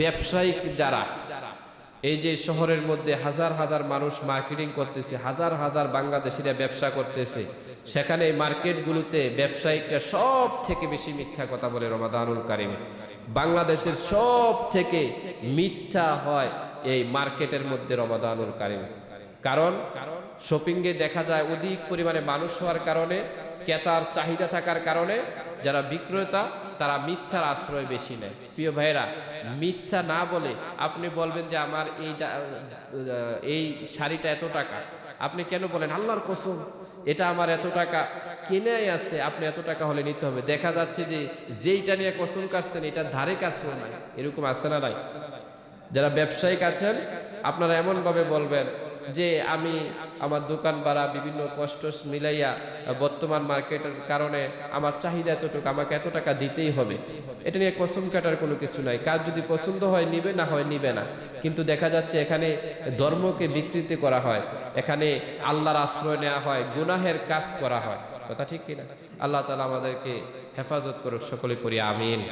ব্যবসায়িক যারা এই যে শহরের মধ্যে হাজার হাজার মানুষ মার্কেটিং করতেছে হাজার হাজার বাংলাদেশিরা ব্যবসা করতেছে সেখানে এই মার্কেটগুলোতে ব্যবসায়িকরা সব থেকে বেশি মিথ্যা কথা বলে রমাদানুল কারিমে। বাংলাদেশের সব থেকে মিথ্যা হয় এই মার্কেটের মধ্যে রমাদানুল কারিমে। কারণ শপিংয়ে দেখা যায় অধিক পরিমাণে মানুষ হওয়ার কারণে ক্রেতার চাহিদা থাকার কারণে যারা বিক্রেতা, তারা মিথ্যার আশ্রয় বেশি নেয়। প্রিয় ভাইরা মিথ্যা না বলে আপনি বলবেন যে আমার এই এই শাড়িটা এত টাকা। আপনি কেন বলেন, আল্লাহর কসম, এটা আমার এত টাকা কিনে আছে, আপনি এত টাকা হলে নিতে হবে। দেখা যাচ্ছে যে যেইটা নিয়ে কসম কাটছেন, এটা ধারে কাছেও নাই। এরকম আছে না নাই? যারা ব্যবসায়িক আছেন, আপনারা এমনভাবে বলবেন যে আমি আমার দোকান ভাড়া, বিভিন্ন কষ্ট মিলাইয়া, বর্তমান মার্কেটের কারণে আমার চাহিদা এতটুকু, আমাকে এত টাকা দিতেই হবে। এটা নিয়ে কসম কাটার কোনো কিছু নাই। কাজ যদি পছন্দ হয়, নিবে, না হয় নিবে না। কিন্তু দেখা যাচ্ছে এখানে ধর্মকে বিকৃতি করা হয়। এখানে আল্লাহর আশ্রয় নেওয়া হয়, গুনাহের কাজ করা হয়। কথা ঠিক কিনা? আল্লাহ তালা আমাদেরকে হেফাজত করুক, সকলে করি আমিন।